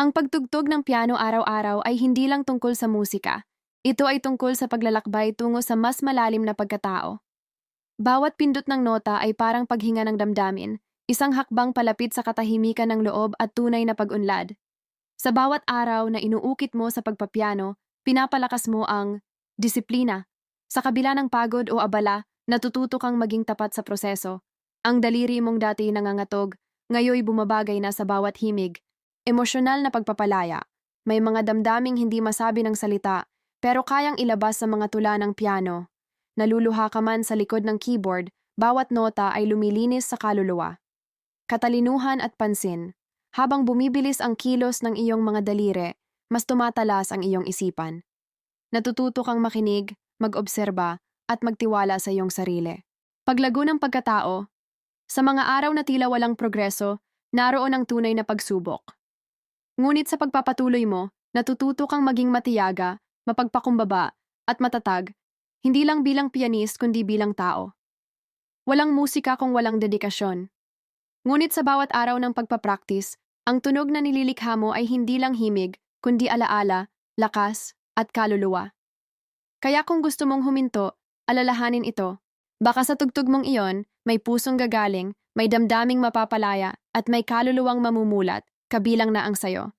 Ang pagtugtog ng piano araw-araw ay hindi lang tungkol sa musika. Ito ay tungkol sa paglalakbay tungo sa mas malalim na pagkatao. Bawat pindot ng nota ay parang paghinga ng damdamin, isang hakbang palapit sa katahimikan ng loob at tunay na pag-unlad. Sa bawat araw na inuukit mo sa pagpapiano, pinapalakas mo ang disiplina. Sa kabila ng pagod o abala, natututo kang maging tapat sa proseso. Ang daliri mong dati nangangatog, ngayoy bumabagay na sa bawat himig. Emosyonal na pagpapalaya. May mga damdaming hindi masabi ng salita, pero kayang ilabas sa mga tula ng piano. Naluluha ka man sa likod ng keyboard, bawat nota ay lumilinis sa kaluluwa. Katalinuhan at pansin. Habang bumibilis ang kilos ng iyong mga daliri, mas tumatalas ang iyong isipan. Natututo kang makinig, mag-obserba, at magtiwala sa iyong sarili. Paglago ng pagkatao, sa mga araw na tila walang progreso, naroon ang tunay na pagsubok. Ngunit sa pagpapatuloy mo, natututo kang maging matiyaga, mapagpakumbaba, at matatag, hindi lang bilang pianist kundi bilang tao. Walang musika kung walang dedikasyon. Ngunit sa bawat araw ng pagpapraktis, ang tunog na nililikha mo ay hindi lang himig, kundi alaala, lakas, at kaluluwa. Kaya kung gusto mong huminto, alalahanin ito. Baka sa tugtog mong iyon, may pusong gagaling, may damdaming mapapalaya, at may kaluluwang mamumulat, kabilang na ang sayo.